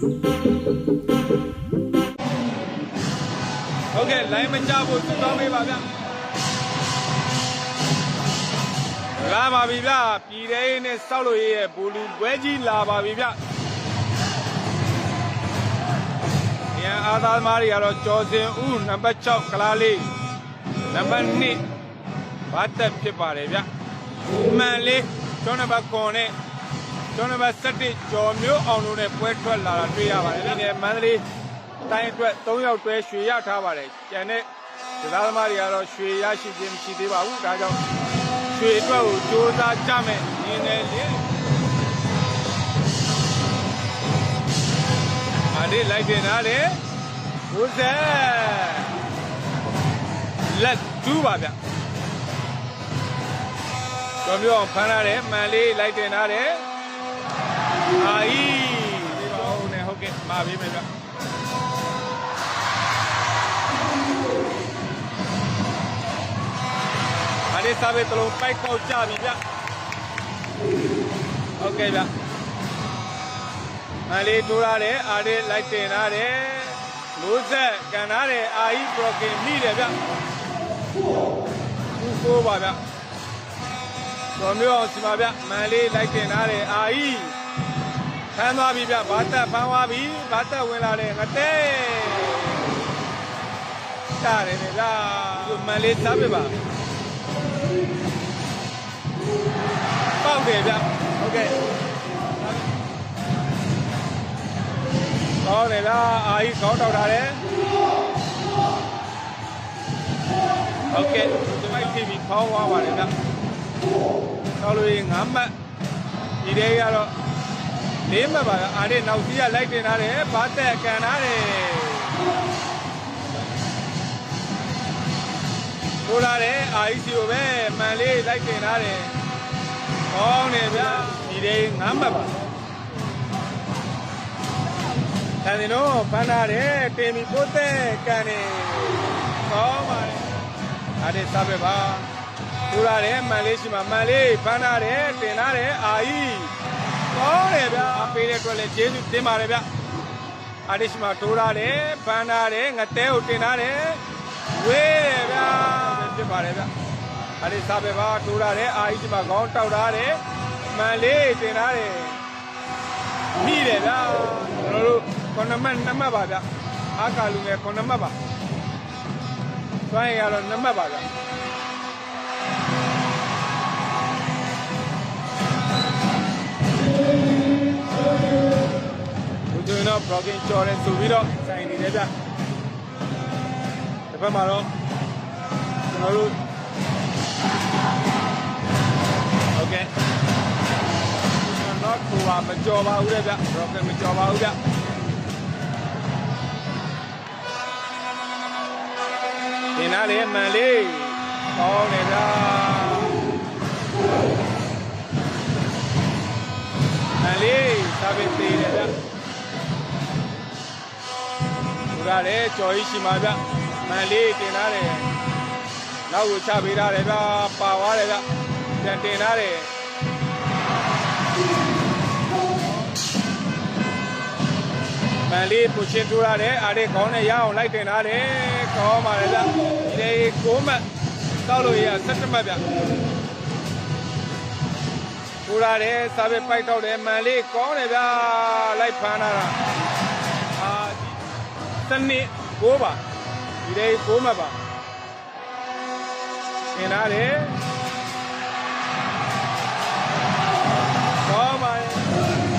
ဟုတ်ကဲ့လိုင်းမကြဖို့သူတောင်းပေးပါဗျလာပါပြီဗျပြည်တဲ့နဲ့စောက်လို့ရဲ့ဘူလူပွဲကြီးလာပါပြီဗျရန်အာသာသမားတွေကတော့ကျော်စင်ဦးနံပါတ်6ကလားလေးနံပါတ်2ဘာတက်ဖြစ်ပါတယ်ဗျမှန်လေးကျောင်းနံပါတ်9နဲ့ ကျောင်းနံပါတ်7ကျော်မျိုးအောင်တို့နဲ့ပွဲထွက်လာတာတွေ့ရပါတယ်ဒီနေ့မန္တလေးတိုင်းအတွက်3ယောက်တွဲရွှေရထားပါတယ်ကျန်တဲ့ဒသသမားတွေကတော့ရွှေရရှိခြင်းမရှိသေးပါဘူးဒါကြောင့်ရွှေအတွက်ကိုစူးစမ်းကြမယ်နေနေလေးအားဒီလိုက်တင်ထားတယ်ဦးစဲလက်တူးပါဗျတော်မျိုးအောင်ဖမ်းထားတယ်မှန်လေးလိုက်တင်ထားတယ် အာဤဒီပါဦးနဲ့ဟုတ်ကဲ့မှာပေးမယ်ဗျအားဒီစားပဲတလုံးပိုက်ပေါက်ကြပြီဗျဟုတ်ကဲ့ဗျမှန်လေးထိုးထားတယ်အားဒီလိုက်တင်ထားတယ်လို့ဆက်ကန်ထားတယ်အာဤပရိုကင်မိတယ်ဗျဘူးကိုပါဗျတော်မျိုးအောင်စီပါဗျမန်လေးလိုက်တင်ထားတယ်အာဤ ဖမ်းသွားပြီဗျဘာတက်ဖမ်းသွားပြီဘာတက်ဝင်လာတယ်ငတဲတားတယ်ဗျာမန်လေးစားပြပါပေါက်တယ်ဗျဟုတ်ကဲ့ကောင်းတယ်ဗျာအာဤကောင်းတောက်ထားတယ်ဟုတ်ကဲ့ဒီမိုက် TV ခေါင်းသွားပါတယ်ဗျတော်လို့ငါးမှတ်ဒီတဲကတော့ လေးမှတ်ပါဗျအာဒီနောက်စီးကလိုက်တင်ထားတယ်ဘာတက်ကန်ထားတယ်ထိုးလာတယ်အာဤစီကိုပဲမှန်လေးလိုက်တင်ထားတယ်ကောင်းတယ်ဗျဒီတဲငါးမှတ်ပါတန်တင်တော့ဖမ်းထားတယ်တင်ပြီးပိုးသက်ကန်တယ်ကောင်းပါတယ်အားဒီစားပဲပါထူရတယ်မှန်လေးရှိမှမှန်လေးဖမ်းထားတယ်တင်ထားတယ်အာကြီး ကောင်းတယ်ဗျာအပေးတဲ့အတွက်လည်းကျေးဇူးတင်ပါတယ်ဗျအားဒီရှိမှထိုးရတယ်ဖမ်းထားတယ်ငတဲကိုတင်ထားတယ်ဝေးတယ်ဗျာဖြစ်ပါတယ်ဗျအားဒီစားပဲပါထူရတယ်အာကြီးရှိမှခေါင်းတောက်ထားတယ်မှန်လေးတင်ထားတယ်မိတယ်ဗျာကျွန်တော်တို့ခုနမှတ်နှစ်မှတ်ပါဗျအာကာလူငယ်ခုနမှတ်ပါတွိုင်းရတော့နှစ်မှတ်ပါဗျ ဘုကျွန်တော် blogging ကြော်တယ်ဆိုပြီးတော့ဆိုင်နေတယ်ဗျတစ်ဖက်မှာတော့ကျွန်တော်တို့ဟုတ်ကဲ့ကျွန်တော်တော့ဟိုပါမကြော်ပါဘူးလေဗျ blogging မကြော်ပါဘူးဗျတင်လာလေမှန်လေးကောင်းတယ်ဗျာ ဘူရတယ်ကြော်ကြီးရှိမှာဗျမှန်လေးတင်လာတယ်နောက်ကိုချပေးထားတယ်ဗျပါသွားတယ်ဗျပြန်တင်လာတယ်မန်လေးပူချင်းထိုးရတယ်အားလေးခေါင်းနဲ့ရအောင်လိုက်တင်ထားတယ်ခေါင်းပါတယ်ဗျဒီကိုမှတ်တောက်လို့ရ17မှတ်ဗျထိုးရတယ်စားပဲပိုက်တော့တယ်မန်လေးကောင်းတယ်ဗျလိုက်ဖမ်းလာတာအာ စနစ်6ပါဒီလေး6မှတ်ပါတင်ထားတယ်ကောင်းပါတယ်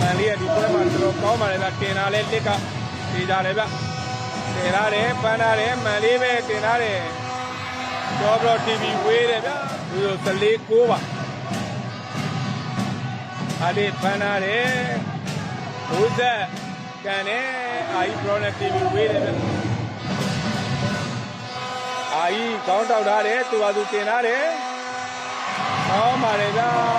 မန်လေးကဒီပွဲမှာတော်တော်ကောင်းပါတယ်ဗျတင်ထားလဲလက်ကထေးကြတယ်ဗျတင်ထားတယ်ပန်းထားတယ်မန်လေးပဲတင်ထားတယ်ကျော်ဘလော့ TV ဝေးတယ်ဗျဒီလိုသလေး6ပါအားလေးပန်းထားတယ်ဘုဇက် ကန်တယ်အာကြီး Pro နဲ့ TV ဝေးတယ်ဗျအာကြီးခေါင်းတောက်ထားတယ်သူကသူတင်ထားတယ်ကောင်းပါတယ်ဗျာ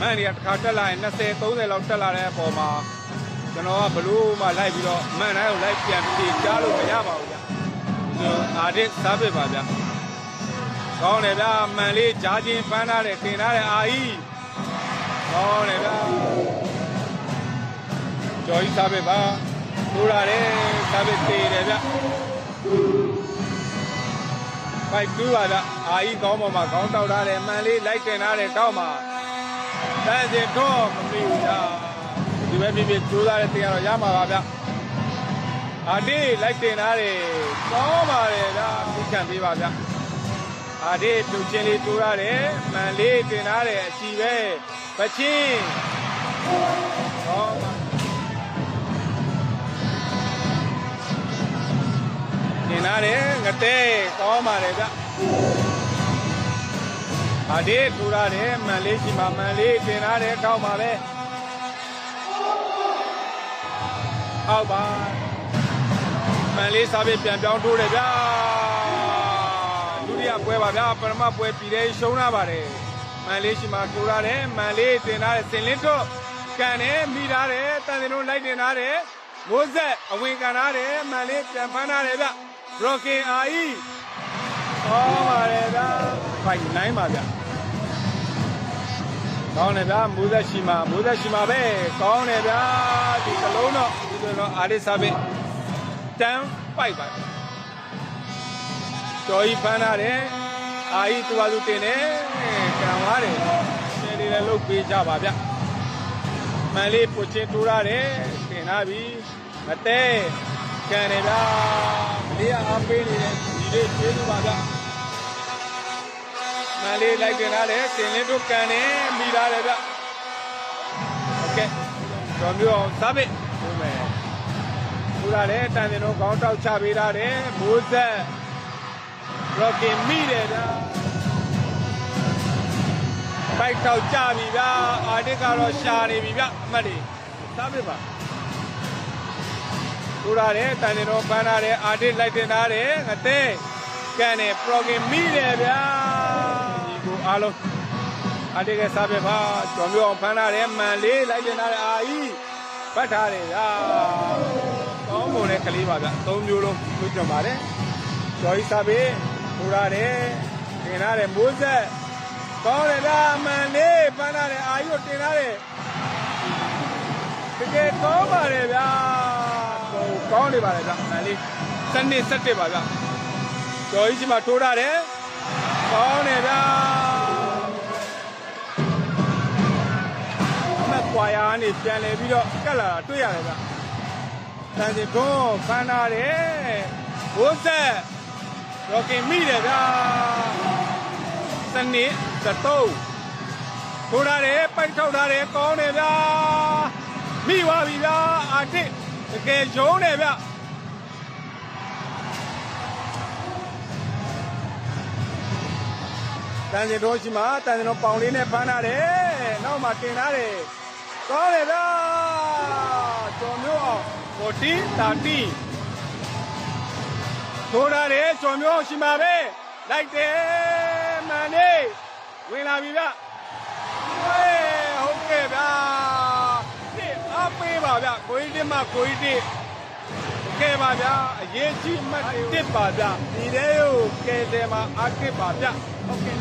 မန်တွေကတစ်ခါတက်လာရင်20 30လောက်တက်လာတဲ့အပေါ်မှာကျွန်တော်ကဘလို့မှလိုက်ပြီးတော့မန်တိုင်းကိုလိုက်ပြန်ပြေချလို့မရပါဘူးဗျဒီအာဒစ်စားပစ်ပါဗျကောင်းတယ်ဗျမန်လေးဂျာချင်းပန်းထားတယ်တင်ထားတယ်အာကြီးကောင်းတယ်ဗျကျော်ကြီးစားပစ်ပါထိုးရတယ်စားပစ်သေးတယ်ဗျပိုက်တူးပါဗျအာကြီးကောင်းပေါ်မှာခေါင်းတောက်ထားတယ်မန်လေးလိုက်တင်ထားတယ်တောက်မှာ တန်းစင်တော့မမီဘူးဗျဒီပဲဖြစ်ဖြစ်ကြိုးစားတဲ့တင်ရတော့ရမှာပါဗျအာဒီလိုက်တင်ထားတယ်ကောင်းပါတယ်ဗျခုခံပေးပါဗျအာဒီပြုတ်ချင်းလေးတိုးရတယ်မန်လေးတင်ထားတယ်အချီပဲပချင်းကောင်းပါတင်ထားတယ်ငတဲကောင်းပါတယ်ဗျ အာဒီထိုးရတယ်မန်လေးရှိမှမန်လေးတင်ထားတယ်ကောင်းပါပဲအောက်ပါမန်လေးစားပြီးပြန်ပြောင်းထိုးတယ်ဗျာဒုတိယပွဲပါဗျာပထမပွဲပြည်တယ်ရှုံးလာပါတယ်မန်လေးရှိမှထိုးရတယ်မန်လေးတင်ထားတယ်စင်လင်းတော့ကန်တယ်မိထားတယ်တန်စင်တို့လိုက်တင်ထားတယ်မိုးဆက်အဝင်ကန်ထားတယ်မန်လေးပြန်ဖမ်းထားတယ်ဗျဘရိုကင်အာအီဟောပါတယ်ဗျာဖိုင်9ပါဗျာ ကောင်းတယ်ဗျာမိုးသက်ရှိမှာမိုးသက်ရှိမှာပဲကောင်းတယ်ဗျာဒီကလုံးတော့ဒီလိုတော့အာရစ်စာပဲတန်းပိုက်ပါကျော်ကြီးဖမ်းထားတယ်အာကြီးသူပါသူတင်တယ်ကံသွားတယ်ရှင်းလေးလည်းလုတ်ပေးကြပါဗျမန်လေးပုတ်ချင်းတိုးရတယ်တင်ထားပြီမတဲကန်တယ်ဗျာမလေးအားပေးနေတယ်ဒီလေးကျေးဇူးပါဗျ မန်လေးလိုက်တင်ထားတယ်တင်လင်းတို့ကန်တယ်မိထားတယ်ဗျโอเคတော်မျိုးအောင်သဘစ်ဘုမယ်ထူရတယ်တန်တင်တို့ခေါင်းတောက်ချပေးထားတယ်မိုးဆက်ရော့ကင်မိတယ်ဗျာဘိုက်တောက်ကြပြီဗျာအာတစ်ကတော့ရှာနေပြီဗျအမှတ်တွေသဘစ်ပါထူရတယ်တန်တင်တို့ပန်းထားတယ်အာတစ်လိုက်တင်ထားတယ်ငတဲ့ကန်တယ်ပရိုဂင်မိတယ်ဗျာဒီကို အားလုံးအာတစ်ကစားပြပါကျော်မျိုးအောင်ဖမ်းထားတယ်မန်လေးလိုက်တင်ထားတယ်အာကြီးပတ်ထားတယ်ဗျာကောင်းပုံနဲ့ကလေးပါဗျသုံးမျိုးလုံးတွေ့ကြပါတယ်ကျော်ကြီးစားပြီထူရတယ်တင်ထားတယ်မိုးဆက်ကောင်းတယ်ဗျာမန်လေးဖမ်းထားတယ်အာကြီးကိုတင်ထားတယ်တကယ်ကောင်းပါတယ်ဗျာဟိုကောင်းနေပါတယ်ဗျမန်လေးစနစ်စက်တစ်ပါဗျကျော်ကြီးရှိမှထိုးရတယ်ကောင်းတယ်ဗျာ အမက်ကွာယာကနေပြန်လဲပြီးတော့ကတ်လာတာတွေ့ရတယ်ဗျတန်စီကွန်းဖမ်းထားတယ်ဘိုးဆက်ရောကင်မိတယ်ဗျာစနစ်သတုံးထိုးရတယ်ပိုက်ထောက်ထားတယ်ကောင်းတယ်ဗျာမိသွားပြီဗျာအာတစ်တကယ်ရုံးတယ်ဗျတန်စင်တို့ရှိမှာတန်စင်တို့ပေါင်လေးနဲ့ဖမ်းထားတယ်နောက်မှတင်ထားတယ် ကောင်းတယ်ဗျာကျော်မျိုးအောင်40 30ထိုးထားတယ်ကျော်မျိုးအောင်ရှိမှာပဲလိုက်တယ်မန်နေဝင်လာပြီဗျဟေးဟုတ်ကဲ့ဗျာဒီအပေးပါဗျကိုကြီးတင်မကိုကြီးတင်ကဲပါဗျာအရေးကြီးမှတ်တစ်ပါဗျဒီတဲ့ကိုကဲတယ်မှာအကစ်ပါဗျဟုတ်ကဲ့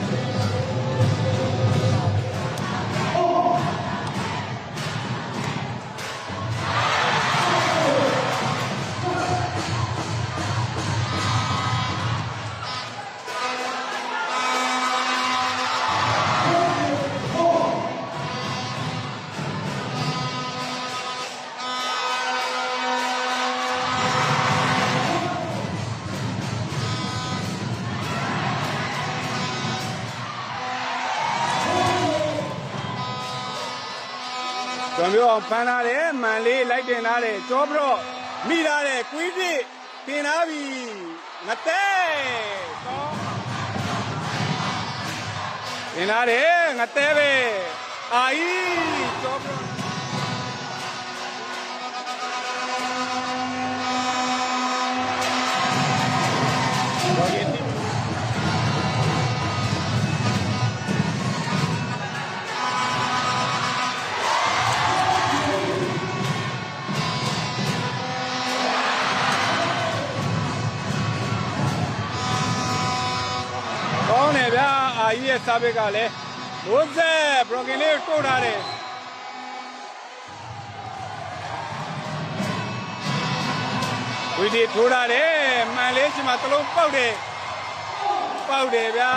ကျော်မျိုးအောင်ဖမ်းထားတယ်မန်လေးလိုက်တင်ထားတယ်ကြောပြီးတော့မိထားတယ်ကွီးပြစ်တင်ထားပြီငတဲကောတင်ထားတယ်ငတဲပဲအာကြီးကြောပြီးတော့တော် ရဲ့စာဘက်ကလည်းမိုးဆက်ဘရိုကင်လေးကိုတိုးထားတယ်ဝီဒီထိုးထားတယ်မှန်လေးချိန်မှာတလုံးပေါက်တယ်ပေါက်တယ်ဗျာ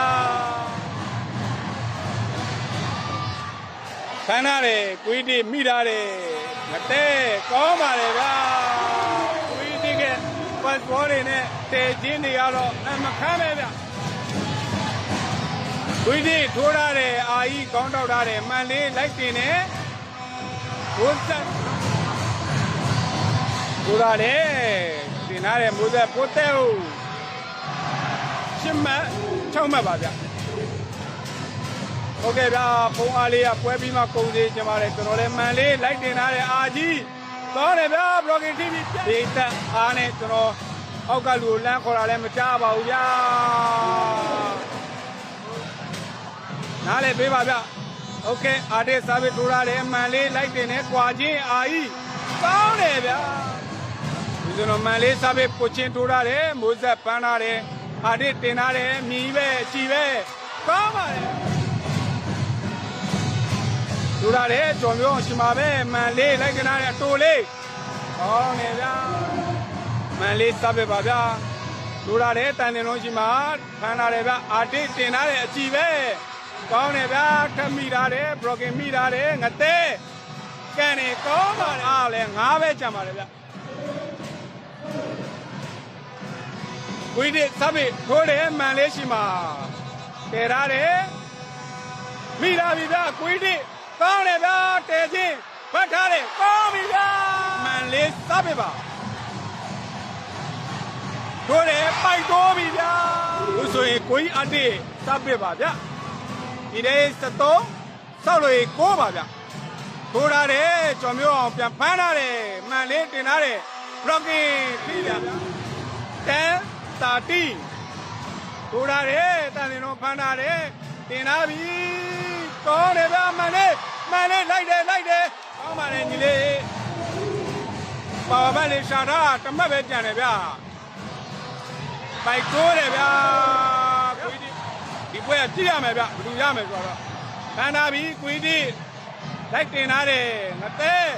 ခန်းထားတယ်ကွီးတီမိထားတယ်မတဲကောင်းပါလေဗျာကွီးတီကပတ်ဘောတွေနဲ့တဲချင်းတွေကတော့အမခမ်းပဲဗျာ ဝိဓိထိုးထားတယ်အာကြီးကောင်းတောက်ထားတယ်မှန်လေးလိုက်တင်တယ်ဘုဇက်ထိုးထားတယ်တင်ထားတယ်ဘုဇက်ပိုးတဲ့ဟုတ်ရှင်းမ6မှတ်ပါဗျဟုတ်ကဲ့ဗျာဖုံးအားလေးကပွဲပြီးမှကုန်သေးကြပါတယ်ကျွန်တော်လည်းမှန်လေးလိုက်တင်ထားတယ်အာကြီးကောင်းတယ်ဗျာ blocking TV ဒီတက်အားနဲ့ကျွန်တော်အောက်ကလူကိုလမ်းခေါ်တာလည်းမကြားပါဘူးဗျာ နားလေပေးပါဗျโอเคအာတစ်စာပေထိုးရတယ်အမှန်လေးလိုက်တင်နေကွာချင်းအာကြီးကောင်းတယ်ဗျာဒီစနော်မှန်လေးစာပေပုတ်ချင်းထိုးရတယ်မိုးဆက်ပန်းရတယ်အာတစ်တင်ရတယ်မြည်ပဲအကြည်ပဲကောင်းပါတယ်ထိုးရတယ်ကြော်မျိုးအောင်ရှင်ပါပဲမှန်လေးလိုက်တင်ရတယ်အတိုလေးကောင်းတယ်ဗျာမှန်လေးစာပေပါဗျာထိုးရတယ်တန်တင်လုံးရှိမှာဖမ်းရတယ်ဗျအာတစ်တင်ရတယ်အကြည်ပဲ ကောင်းတယ်ဗျာထပ်မိတာတယ်ဘရိုကင်မိတာတယ်ငသေးကန်နေကောင်းပါလေအားလဲငါးပဲကြံပါလေဗျဝိဒိသဗ္ဗေထိုးတယ်မှန်လေးရှိမှာတည်ရတယ်မိတာပြီဗျာကွိဒိကောင်းတယ်ဗျာတည်ချင်းဖတ်ထားတယ်ကောင်းပြီဗျာမှန်လေးသဗ္ဗေပါထိုးတယ်ပိုက်တိုးပြီဗျာဘုဆိုရင်ကိုကြီးအတေးသဗ္ဗေပါဗျာ ဒီနေ့73ဆောက်လို့6ပါဗျထိုးထားတယ်ကြော်မျိုးအောင်ပြန်ဖမ်းထားတယ်မှန်လေးတင်ထားတယ် blocking ပြီဗျ10 30ထိုးထားတယ်တန်တင်တော့ဖမ်းထားတယ်တင်ထားပြီကောင်းတယ်ဗျမှန်လေးမှန်လေးလိုက်တယ်လိုက်တယ်ကောင်းပါလေညီလေးပါပါလေးရှာတာတမတ်ပဲကြံတယ်ဗျပိုက်တိုးတယ်ဗျကိုကြီးဒီ ပွဲကကြည့်ရမယ်ဗျဘယ်သူရမယ်ဆိုတော့ခန္ဓာပြီးကွီးတိလိုက်တင်ထားတယ်ငသေး